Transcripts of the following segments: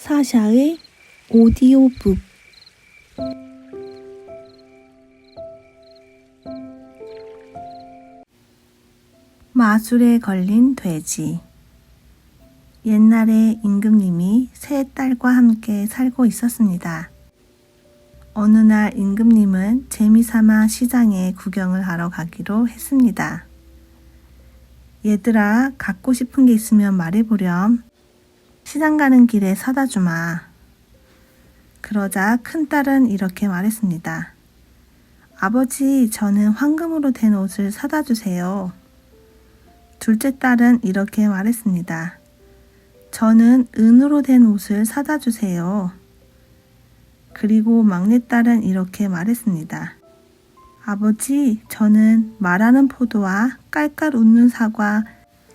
사샤의 오디오북 마술에 걸린 돼지 옛날에 임금님이 세 딸과 함께 살고 있었습니다. 어느 날 임금님은 재미삼아 시장에 구경을 하러 가기로 했습니다. 얘들아, 갖고 싶은 게 있으면 말해보렴. 시장 가는 길에 사다 주마. 그러자 큰딸은 이렇게 말했습니다. 아버지, 저는 황금으로 된 옷을 사다 주세요. 둘째 딸은 이렇게 말했습니다. 저는 은으로 된 옷을 사다 주세요. 그리고 막내딸은 이렇게 말했습니다. 아버지, 저는 말하는 포도와 깔깔 웃는 사과,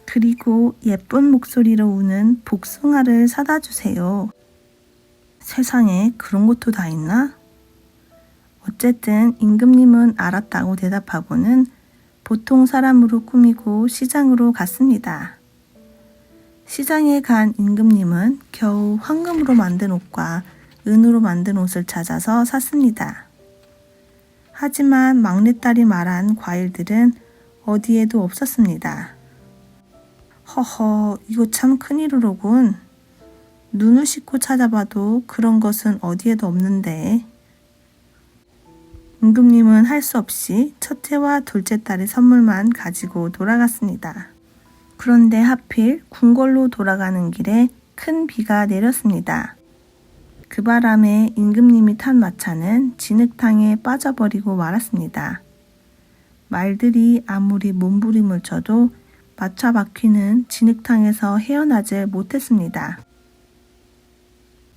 그리고 예쁜 목소리로 우는 복숭아를 사다 주세요. 세상에 그런 것도 다 있나? 어쨌든 임금님은 알았다고 대답하고는 보통 사람으로 꾸미고 시장으로 갔습니다. 시장에 간 임금님은 겨우 황금으로 만든 옷과 은으로 만든 옷을 찾아서 샀습니다. 하지만 막내딸이 말한 과일들은 어디에도 없었습니다. 허허, 이거 참 큰일이로군. 눈을 씻고 찾아봐도 그런 것은 어디에도 없는데. 임금님은 할 수 없이 첫째와 둘째 딸의 선물만 가지고 돌아갔습니다. 그런데 하필 궁궐로 돌아가는 길에 큰 비가 내렸습니다. 그 바람에 임금님이 탄 마차는 진흙탕에 빠져버리고 말았습니다. 말들이 아무리 몸부림을 쳐도 마차 바퀴는 진흙탕에서 헤어나질 못했습니다.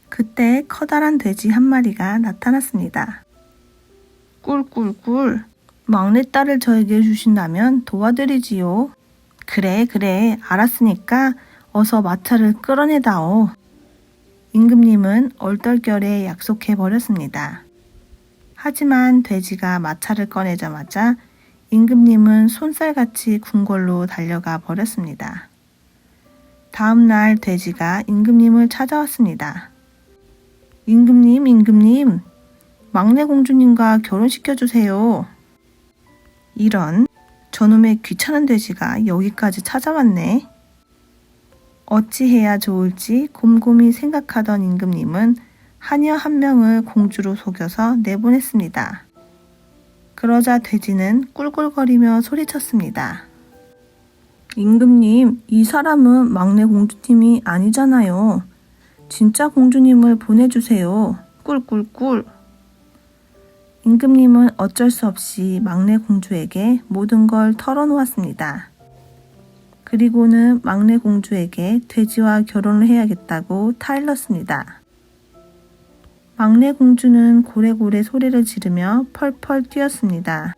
그때 커다란 돼지 한 마리가 나타났습니다. 꿀꿀꿀, 막내딸을 저에게 주신다면 도와드리지요. 그래, 그래, 알았으니까 어서 마차를 끌어내다오. 임금님은 얼떨결에 약속해 버렸습니다. 하지만 돼지가 마차를 꺼내자마자 임금님은 손살같이 궁궐로 달려가 버렸습니다. 다음 날 돼지가 임금님을 찾아왔습니다. 임금님, 임금님, 막내 공주님과 결혼시켜 주세요. 이런 저놈의 귀찮은 돼지가 여기까지 찾아왔네. 어찌해야 좋을지 곰곰이 생각하던 임금님은 하녀 한 명을 공주로 속여서 내보냈습니다. 그러자 돼지는 꿀꿀거리며 소리쳤습니다. 임금님, 이 사람은 막내 공주님이 아니잖아요. 진짜 공주님을 보내주세요. 꿀꿀꿀. 임금님은 어쩔 수 없이 막내 공주에게 모든 걸 털어놓았습니다. 그리고는 막내 공주에게 돼지와 결혼을 해야겠다고 타일렀습니다. 막내 공주는 고래고래 소리를 지르며 펄펄 뛰었습니다.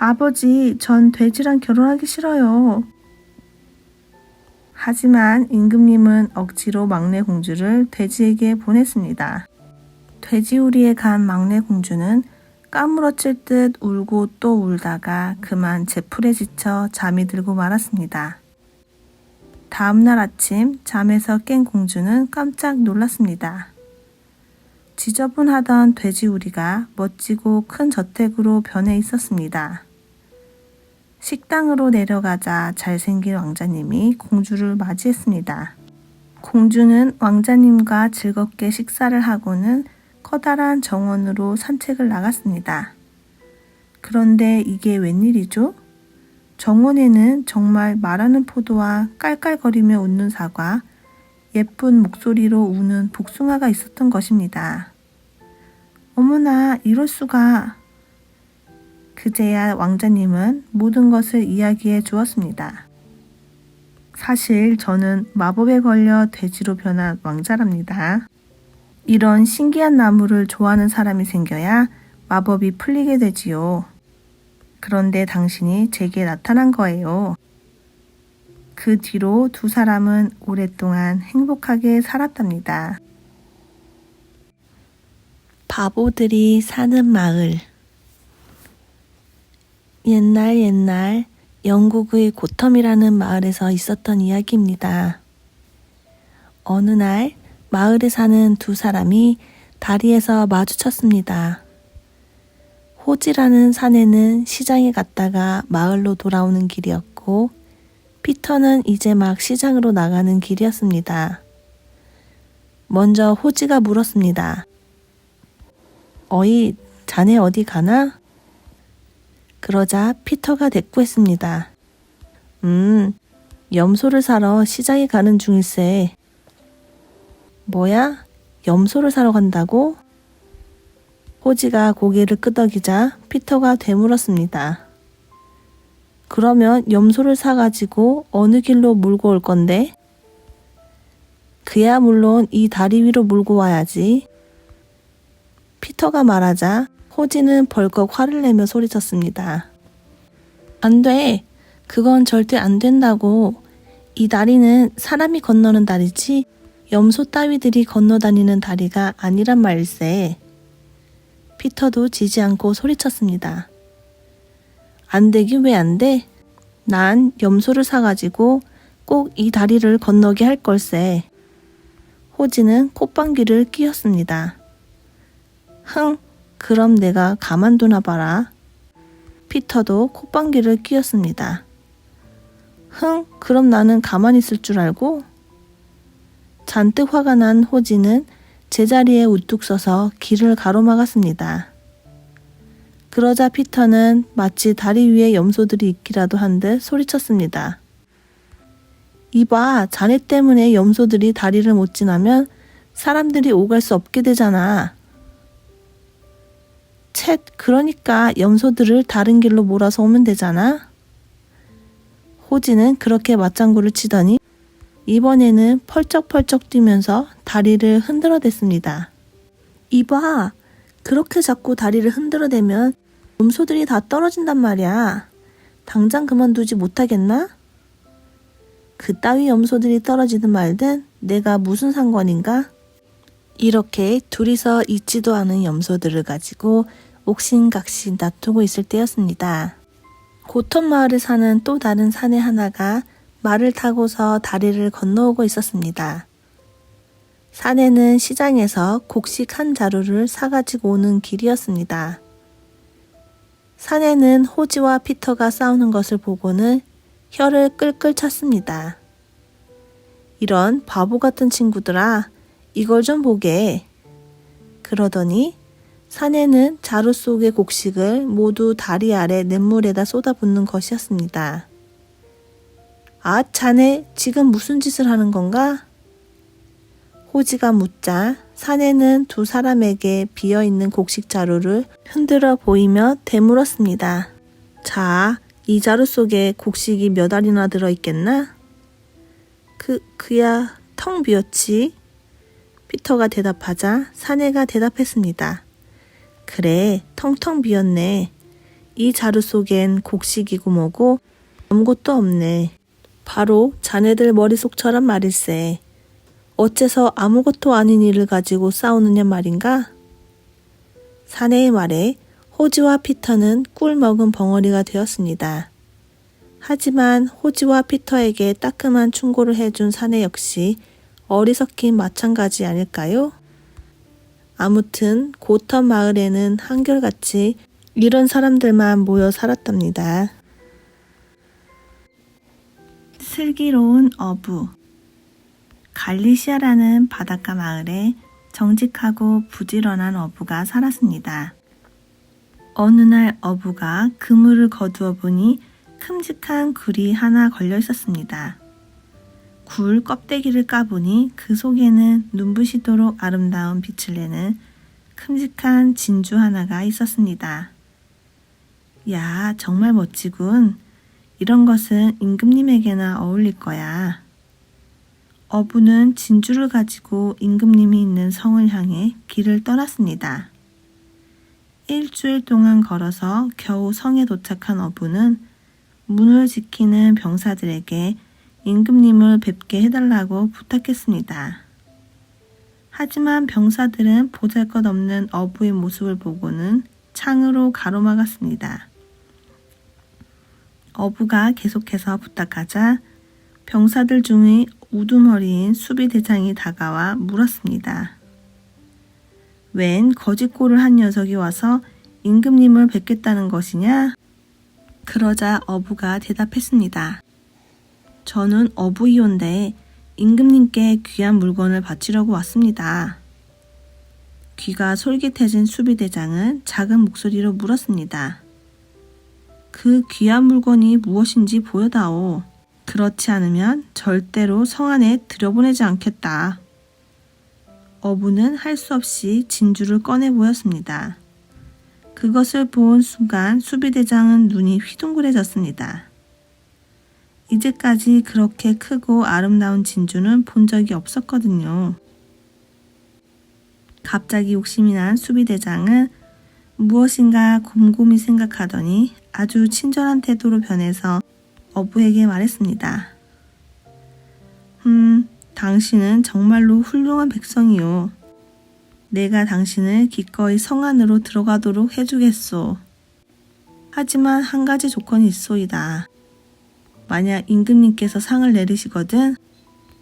아버지, 전 돼지랑 결혼하기 싫어요. 하지만 임금님은 억지로 막내 공주를 돼지에게 보냈습니다. 돼지우리에 간 막내 공주는 까무러칠 듯 울고 또 울다가 그만 제풀에 지쳐 잠이 들고 말았습니다. 다음날 아침 잠에서 깬 공주는 깜짝 놀랐습니다. 지저분하던 돼지우리가 멋지고 큰 저택으로 변해 있었습니다. 식당으로 내려가자 잘생긴 왕자님이 공주를 맞이했습니다. 공주는 왕자님과 즐겁게 식사를 하고는 커다란 정원으로 산책을 나갔습니다. 그런데 이게 웬일이죠? 정원에는 정말 말하는 포도와 깔깔거리며 웃는 사과, 예쁜 목소리로 우는 복숭아가 있었던 것입니다. 어머나, 이럴 수가. 그제야 왕자님은 모든 것을 이야기해 주었습니다. 사실 저는 마법에 걸려 돼지로 변한 왕자랍니다. 이런 신기한 나무를 좋아하는 사람이 생겨야 마법이 풀리게 되지요. 그런데 당신이 제게 나타난 거예요. 그 뒤로 두 사람은 오랫동안 행복하게 살았답니다. 바보들이 사는 마을 옛날 옛날 영국의 고텀이라는 마을에서 있었던 이야기입니다. 어느 날 마을에 사는 두 사람이 다리에서 마주쳤습니다. 호지라는 사내는 시장에 갔다가 마을로 돌아오는 길이었고, 피터는 이제 막 시장으로 나가는 길이었습니다. 먼저 호지가 물었습니다. 어이, 자네 어디 가나? 그러자 피터가 대꾸했습니다. 음, 염소를 사러 시장에 가는 중일세. 뭐야? 염소를 사러 간다고? 호지가 고개를 끄덕이자 피터가 되물었습니다. 그러면 염소를 사가지고 어느 길로 몰고 올 건데? 그야 물론 이 다리 위로 몰고 와야지. 피터가 말하자 호지는 벌컥 화를 내며 소리쳤습니다. 안 돼. 그건 절대 안 된다고. 이 다리는 사람이 건너는 다리지 염소 따위들이 건너다니는 다리가 아니란 말일세. 피터도 지지 않고 소리쳤습니다. 안 되긴 왜 안 돼? 난 염소를 사가지고 꼭 이 다리를 건너게 할 걸세. 호지는 콧방귀를 뀌었습니다. 흥, 그럼 내가 가만두나 봐라. 피터도 콧방귀를 뀌었습니다. 흥, 그럼 나는 가만히 있을 줄 알고? 잔뜩 화가 난 호지는 제자리에 우뚝 서서 길을 가로막았습니다. 그러자 피터는 마치 다리 위에 염소들이 있기라도 한 듯 소리쳤습니다. 이봐, 자네 때문에 염소들이 다리를 못 지나면 사람들이 오갈 수 없게 되잖아. 쳇, 그러니까 염소들을 다른 길로 몰아서 오면 되잖아. 호지는 그렇게 맞장구를 치더니 이번에는 펄쩍펄쩍 뛰면서 다리를 흔들어댔습니다. 이봐, 그렇게 자꾸 다리를 흔들어대면 염소들이 다 떨어진단 말이야. 당장 그만두지 못하겠나? 그 따위 염소들이 떨어지든 말든 내가 무슨 상관인가? 이렇게 둘이서 있지도 않은 염소들을 가지고 옥신각신 다투고 있을 때였습니다. 고턴 마을에 사는 또 다른 사내 하나가 말을 타고서 다리를 건너오고 있었습니다. 사내는 시장에서 곡식 한 자루를 사가지고 오는 길이었습니다. 사내는 호지와 피터가 싸우는 것을 보고는 혀를 끌끌 찼습니다. 이런 바보 같은 친구들아, 이걸 좀 보게. 그러더니 사내는 자루 속의 곡식을 모두 다리 아래 냇물에다 쏟아붓는 것이었습니다. 아, 자네 지금 무슨 짓을 하는 건가? 호지가 묻자 사내는 두 사람에게 비어 있는 곡식 자루를 흔들어 보이며 되물었습니다. 자, 이 자루 속에 곡식이 몇 알이나 들어 있겠나? 그, 그야 텅 비었지. 피터가 대답하자 사내가 대답했습니다. 그래, 텅텅 비었네. 이 자루 속엔 곡식이고 뭐고 아무것도 없네. 바로 자네들 머릿속처럼 말일세. 어째서 아무것도 아닌 일을 가지고 싸우느냐 말인가? 사내의 말에 호지와 피터는 꿀 먹은 벙어리가 되었습니다. 하지만 호지와 피터에게 따끔한 충고를 해준 사내 역시 어리석긴 마찬가지 아닐까요? 아무튼 고턴 마을에는 한결같이 이런 사람들만 모여 살았답니다. 슬기로운 어부 갈리시아라는 바닷가 마을에 정직하고 부지런한 어부가 살았습니다. 어느 날 어부가 그물을 거두어 보니 큼직한 굴이 하나 걸려 있었습니다. 굴 껍데기를 까보니 그 속에는 눈부시도록 아름다운 빛을 내는 큼직한 진주 하나가 있었습니다. 야, 정말 멋지군. 이런 것은 임금님에게나 어울릴 거야. 어부는 진주를 가지고 임금님이 있는 성을 향해 길을 떠났습니다. 일주일 동안 걸어서 겨우 성에 도착한 어부는 문을 지키는 병사들에게 임금님을 뵙게 해달라고 부탁했습니다. 하지만 병사들은 보잘 것 없는 어부의 모습을 보고는 창으로 가로막았습니다. 어부가 계속해서 부탁하자 병사들 중에 우두머리인 수비 대장이 다가와 물었습니다. 웬 거짓골을 한 녀석이 와서 임금님을 뵙겠다는 것이냐? 그러자 어부가 대답했습니다. 저는 어부이온데 임금님께 귀한 물건을 바치려고 왔습니다. 귀가 솔깃해진 수비대장은 작은 목소리로 물었습니다. 그 귀한 물건이 무엇인지 보여다오. 그렇지 않으면 절대로 성 안에 들여보내지 않겠다. 어부는 할 수 없이 진주를 꺼내 보였습니다. 그것을 본 순간 수비대장은 눈이 휘둥그레졌습니다. 이제까지 그렇게 크고 아름다운 진주는 본 적이 없었거든요. 갑자기 욕심이 난 수비대장은 무엇인가 곰곰이 생각하더니 아주 친절한 태도로 변해서 어부에게 말했습니다. 음, 당신은 정말로 훌륭한 백성이요. 내가 당신을 기꺼이 성 안으로 들어가도록 해주겠소. 하지만 한 가지 조건이 있소이다. 만약 임금님께서 상을 내리시거든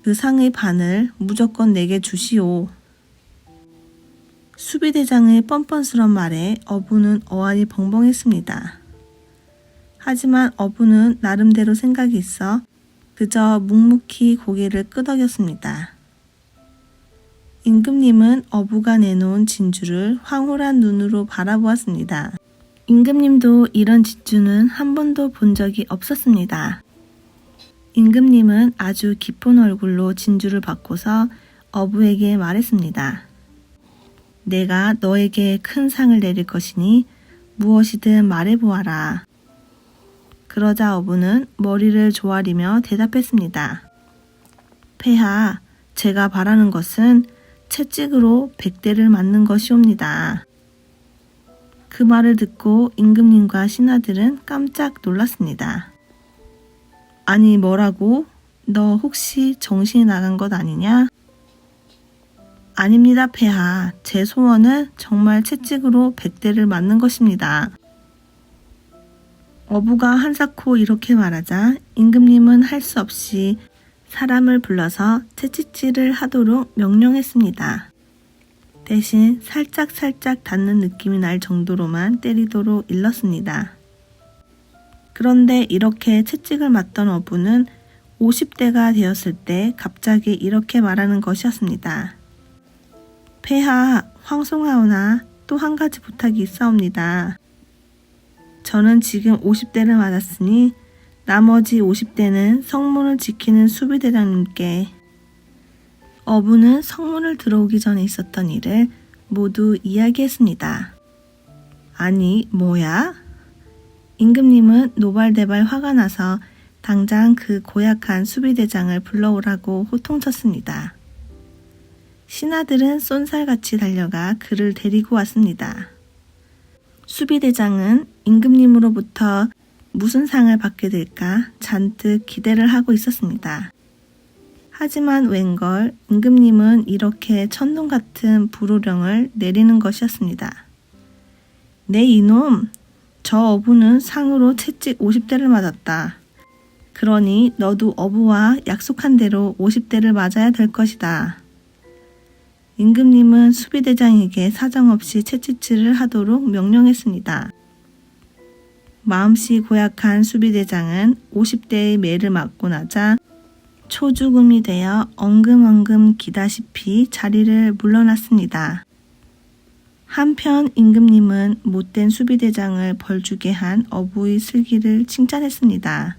그 상의 반을 무조건 내게 주시오. 수비대장의 뻔뻔스런 말에 어부는 어안이 벙벙했습니다. 하지만 어부는 나름대로 생각이 있어 그저 묵묵히 고개를 끄덕였습니다. 임금님은 어부가 내놓은 진주를 황홀한 눈으로 바라보았습니다. 임금님도 이런 진주는 한 번도 본 적이 없었습니다. 임금님은 아주 깊은 얼굴로 진주를 받고서 어부에게 말했습니다. 내가 너에게 큰 상을 내릴 것이니 무엇이든 말해보아라. 그러자 어부는 머리를 조아리며 대답했습니다. 폐하, 제가 바라는 것은 채찍으로 백대를 맞는 것이옵니다. 그 말을 듣고 임금님과 신하들은 깜짝 놀랐습니다. 아니, 뭐라고? 너 혹시 정신이 나간 것 아니냐? 아닙니다, 폐하. 제 소원은 정말 채찍으로 백대를 맞는 것입니다. 어부가 한사코 이렇게 말하자 임금님은 할 수 없이 사람을 불러서 채찍질을 하도록 명령했습니다. 대신 살짝살짝 닿는 느낌이 날 정도로만 때리도록 일렀습니다. 그런데 이렇게 채찍을 맞던 어부는 50대가 되었을 때 갑자기 이렇게 말하는 것이었습니다. 폐하, 황송하오나 또 한 가지 부탁이 있사옵니다. 저는 지금 50대를 맞았으니 나머지 50대는 성문을 지키는 수비대장님께 어부는 성문을 들어오기 전에 있었던 일을 모두 이야기했습니다. 아니, 뭐야? 임금님은 노발대발 화가 나서 당장 그 고약한 수비대장을 불러오라고 호통쳤습니다. 신하들은 쏜살같이 달려가 그를 데리고 왔습니다. 수비대장은 임금님으로부터 무슨 상을 받게 될까 잔뜩 기대를 하고 있었습니다. 하지만 웬걸 임금님은 이렇게 천둥 같은 불호령을 내리는 것이었습니다. 네 이놈! 저 어부는 상으로 채찍 50대를 맞았다. 그러니 너도 어부와 약속한 대로 50대를 맞아야 될 것이다. 임금님은 수비대장에게 사정없이 채찍질을 하도록 명령했습니다. 마음씨 고약한 수비대장은 50대의 매를 맞고 나자 초죽음이 되어 엉금엉금 기다시피 자리를 물러났습니다. 한편 임금님은 못된 수비대장을 벌주게 한 어부의 슬기를 칭찬했습니다.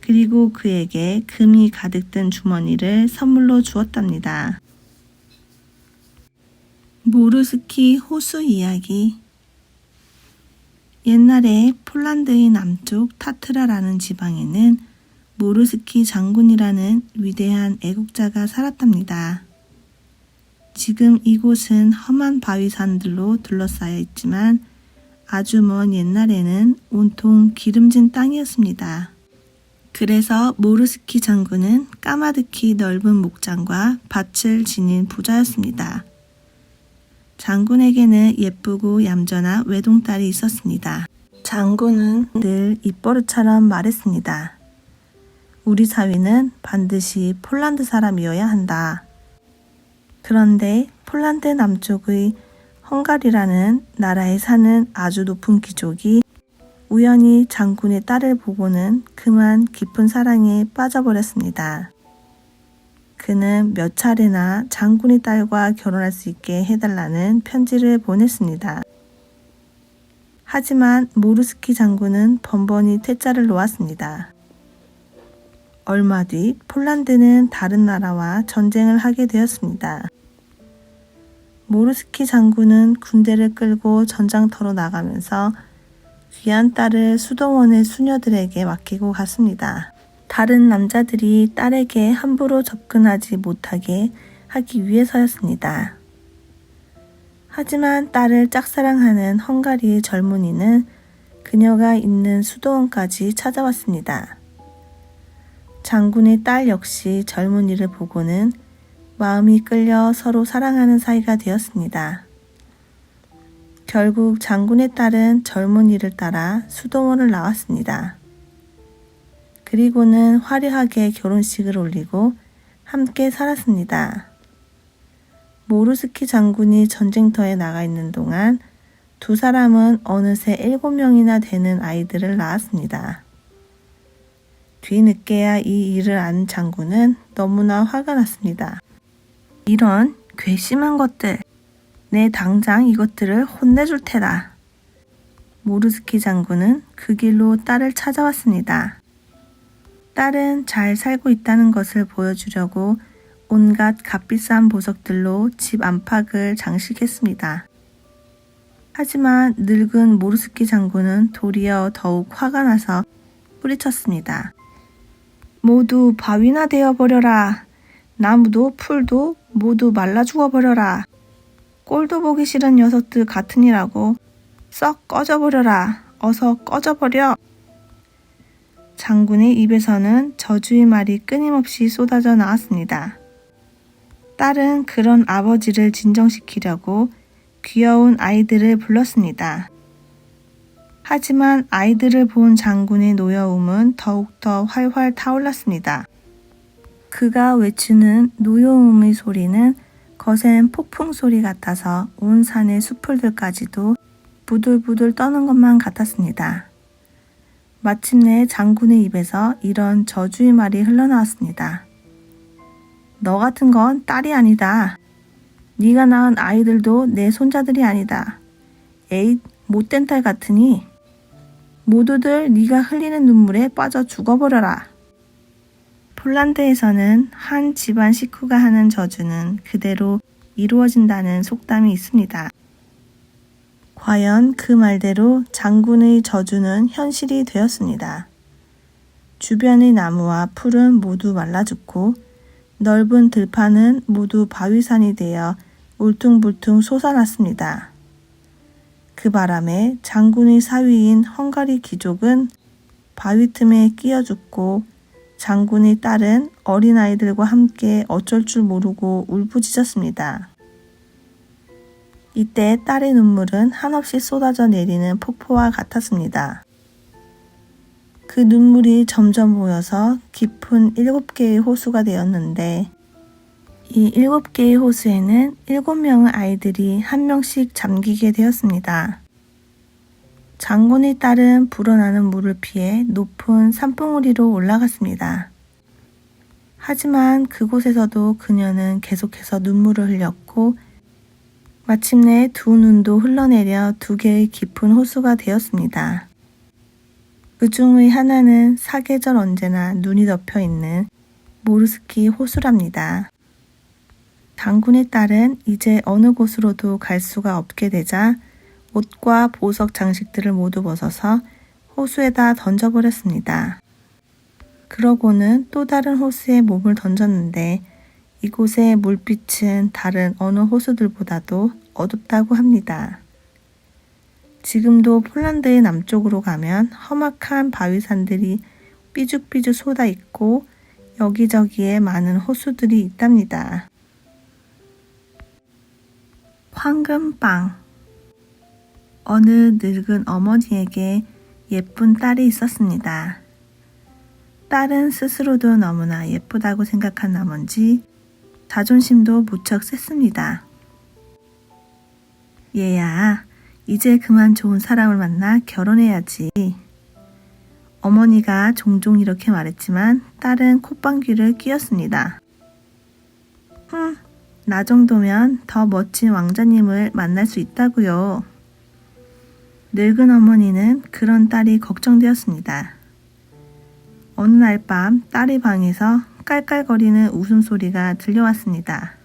그리고 그에게 금이 가득 든 주머니를 선물로 주었답니다. 모르스키 호수 이야기 옛날에 폴란드의 남쪽 타트라라는 지방에는 모르스키 장군이라는 위대한 애국자가 살았답니다. 지금 이곳은 험한 바위산들로 둘러싸여 있지만 아주 먼 옛날에는 온통 기름진 땅이었습니다. 그래서 모르스키 장군은 까마득히 넓은 목장과 밭을 지닌 부자였습니다. 장군에게는 예쁘고 얌전한 외동딸이 있었습니다. 장군은 늘 입버릇처럼 말했습니다. 우리 사위는 반드시 폴란드 사람이어야 한다. 그런데 폴란드 남쪽의 헝가리라는 나라에 사는 아주 높은 귀족이 우연히 장군의 딸을 보고는 그만 깊은 사랑에 빠져버렸습니다. 그는 몇 차례나 장군의 딸과 결혼할 수 있게 해달라는 편지를 보냈습니다. 하지만 모르스키 장군은 번번이 퇴짜를 놓았습니다. 얼마 뒤 폴란드는 다른 나라와 전쟁을 하게 되었습니다. 모르스키 장군은 군대를 끌고 전장터로 나가면서 귀한 딸을 수도원의 수녀들에게 맡기고 갔습니다. 다른 남자들이 딸에게 함부로 접근하지 못하게 하기 위해서였습니다. 하지만 딸을 짝사랑하는 헝가리의 젊은이는 그녀가 있는 수도원까지 찾아왔습니다. 장군의 딸 역시 젊은이를 보고는 마음이 끌려 서로 사랑하는 사이가 되었습니다. 결국 장군의 딸은 젊은이를 따라 수도원을 나왔습니다. 그리고는 화려하게 결혼식을 올리고 함께 살았습니다. 모르스키 장군이 전쟁터에 나가 있는 동안 두 사람은 어느새 일곱 명이나 되는 아이들을 낳았습니다. 뒤늦게야 이 일을 안 장군은 너무나 화가 났습니다. 이런 괘씸한 것들, 내 당장 이것들을 혼내줄 테다. 모르스키 장군은 그 길로 딸을 찾아왔습니다. 딸은 잘 살고 있다는 것을 보여주려고 온갖 값비싼 보석들로 집 안팎을 장식했습니다. 하지만 늙은 모르스키 장군은 도리어 더욱 화가 나서 뿌리쳤습니다. 모두 바위나 되어버려라. 나무도 풀도 모두 말라 죽어버려라. 꼴도 보기 싫은 녀석들 같으니라고 썩 꺼져버려라. 어서 꺼져버려. 장군의 입에서는 저주의 말이 끊임없이 쏟아져 나왔습니다. 딸은 그런 아버지를 진정시키려고 귀여운 아이들을 불렀습니다. 하지만 아이들을 본 장군의 노여움은 더욱더 활활 타올랐습니다. 그가 외치는 노여움의 소리는 거센 폭풍 소리 같아서 온 산의 수풀들까지도 부들부들 떠는 것만 같았습니다. 마침내 장군의 입에서 이런 저주의 말이 흘러나왔습니다. 너 같은 건 딸이 아니다. 네가 낳은 아이들도 내 손자들이 아니다. 에잇, 못된 딸 같으니 모두들 네가 흘리는 눈물에 빠져 죽어버려라. 폴란드에서는 한 집안 식구가 하는 저주는 그대로 이루어진다는 속담이 있습니다. 과연 그 말대로 장군의 저주는 현실이 되었습니다. 주변의 나무와 풀은 모두 말라 죽고 넓은 들판은 모두 바위산이 되어 울퉁불퉁 솟아났습니다. 그 바람에 장군의 사위인 헝가리 귀족은 바위 틈에 끼어 죽고 장군의 딸은 어린아이들과 함께 어쩔 줄 모르고 울부짖었습니다. 이때 딸의 눈물은 한없이 쏟아져 내리는 폭포와 같았습니다. 그 눈물이 점점 모여서 깊은 일곱 개의 호수가 되었는데 이 일곱 개의 호수에는 일곱 명의 아이들이 한 명씩 잠기게 되었습니다. 장군의 딸은 불어나는 물을 피해 높은 산봉우리로 올라갔습니다. 하지만 그곳에서도 그녀는 계속해서 눈물을 흘렸고 마침내 두 눈도 흘러내려 두 개의 깊은 호수가 되었습니다. 그 중의 하나는 사계절 언제나 눈이 덮여 있는 모르스키 호수랍니다. 장군의 딸은 이제 어느 곳으로도 갈 수가 없게 되자 옷과 보석 장식들을 모두 벗어서 호수에다 던져버렸습니다. 그러고는 또 다른 호수에 몸을 던졌는데 이곳의 물빛은 다른 어느 호수들보다도 어둡다고 합니다. 지금도 폴란드의 남쪽으로 가면 험악한 바위산들이 삐죽삐죽 쏟아 있고 여기저기에 많은 호수들이 있답니다. 황금빵 어느 늙은 어머니에게 예쁜 딸이 있었습니다. 딸은 스스로도 너무나 예쁘다고 생각한 나머지 자존심도 무척 셌습니다. 얘야, 이제 그만 좋은 사람을 만나 결혼해야지. 어머니가 종종 이렇게 말했지만 딸은 콧방귀를 뀌었습니다. 흠, 나 정도면 더 멋진 왕자님을 만날 수 있다고요. 늙은 어머니는 그런 딸이 걱정되었습니다. 어느 날 밤 딸의 방에서 깔깔거리는 웃음소리가 들려왔습니다.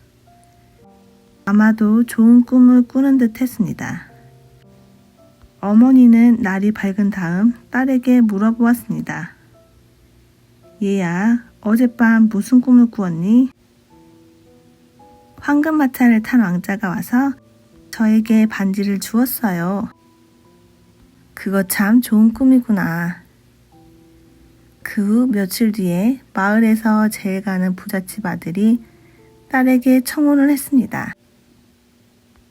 아마도 좋은 꿈을 꾸는 듯 했습니다. 어머니는 날이 밝은 다음 딸에게 물어보았습니다. 얘야, 어젯밤 무슨 꿈을 꾸었니? 황금마차를 탄 왕자가 와서 저에게 반지를 주었어요. 그거 참 좋은 꿈이구나. 그 후 며칠 뒤에 마을에서 제일 가는 부잣집 아들이 딸에게 청혼을 했습니다.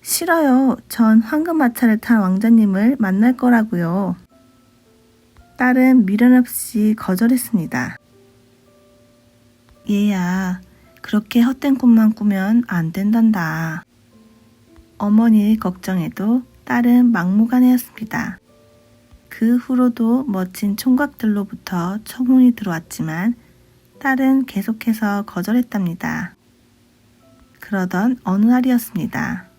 싫어요. 전 황금마차를 탄 왕자님을 만날 거라고요. 딸은 미련 없이 거절했습니다. 얘야, 그렇게 헛된 꿈만 꾸면 안 된단다. 어머니의 걱정에도 딸은 막무가내였습니다. 그 후로도 멋진 총각들로부터 청혼이 들어왔지만 딸은 계속해서 거절했답니다. 그러던 어느 날이었습니다.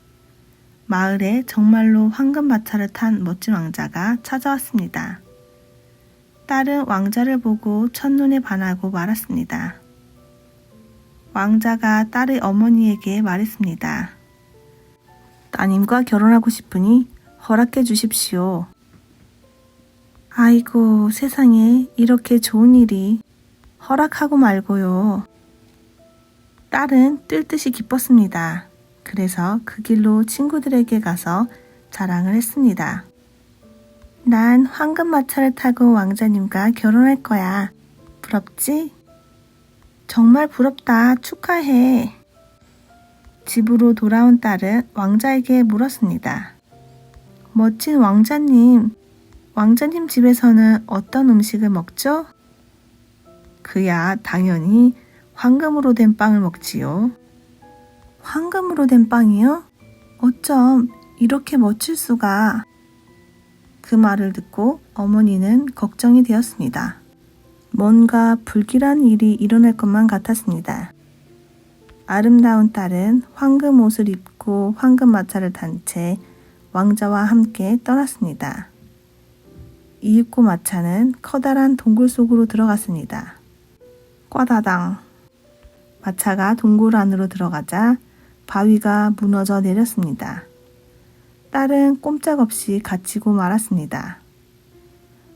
마을에 정말로 황금 마차를 탄 멋진 왕자가 찾아왔습니다. 딸은 왕자를 보고 첫눈에 반하고 말았습니다. 왕자가 딸의 어머니에게 말했습니다. 따님과 결혼하고 싶으니 허락해 주십시오. 아이고, 세상에 이렇게 좋은 일이 허락하고 말고요. 딸은 뜰 듯이 기뻤습니다. 그래서 그 길로 친구들에게 가서 자랑을 했습니다. 난 황금 마차를 타고 왕자님과 결혼할 거야. 부럽지? 정말 부럽다. 축하해. 집으로 돌아온 딸은 왕자에게 물었습니다. 멋진 왕자님, 왕자님 집에서는 어떤 음식을 먹죠? 그야 당연히 황금으로 된 빵을 먹지요. 황금으로 된 빵이요? 어쩜 이렇게 멋질 수가? 그 말을 듣고 어머니는 걱정이 되었습니다. 뭔가 불길한 일이 일어날 것만 같았습니다. 아름다운 딸은 황금 옷을 입고 황금 마차를 탄 채 왕자와 함께 떠났습니다. 이윽고 마차는 커다란 동굴 속으로 들어갔습니다. 꽈다당. 마차가 동굴 안으로 들어가자 바위가 무너져 내렸습니다. 딸은 꼼짝없이 갇히고 말았습니다.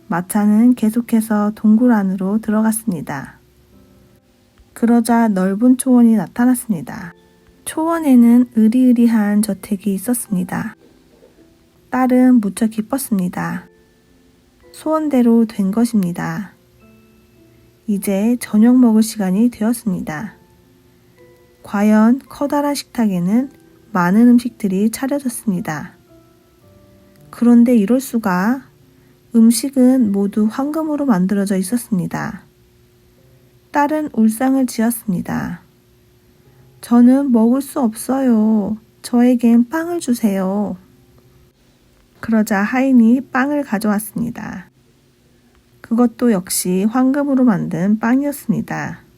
마차는 계속해서 동굴 안으로 들어갔습니다. 그러자 넓은 초원이 나타났습니다. 초원에는 으리으리한 저택이 있었습니다. 딸은 무척 기뻤습니다. 소원대로 된 것입니다. 이제 저녁 먹을 시간이 되었습니다. 과연 커다란 식탁에는 많은 음식들이 차려졌습니다. 그런데 이럴 수가 음식은 모두 황금으로 만들어져 있었습니다. 딸은 울상을 지었습니다. 저는 먹을 수 없어요. 저에겐 빵을 주세요. 그러자 하인이 빵을 가져왔습니다. 그것도 역시 황금으로 만든 빵이었습니다.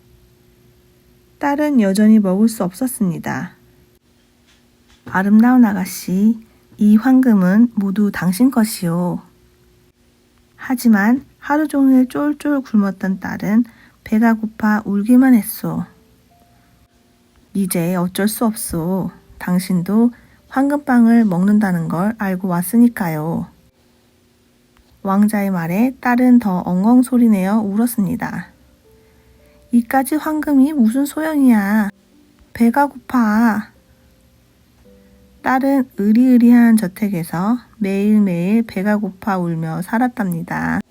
딸은 여전히 먹을 수 없었습니다. 아름다운 아가씨, 이 황금은 모두 당신 것이요. 하지만 하루 종일 쫄쫄 굶었던 딸은 배가 고파 울기만 했소. 이제 어쩔 수 없소. 당신도 황금빵을 먹는다는 걸 알고 왔으니까요. 왕자의 말에 딸은 더 엉엉 소리내어 울었습니다. 이까지 황금이 무슨 소용이야. 배가 고파. 딸은 으리으리한 저택에서 매일매일 배가 고파 울며 살았답니다.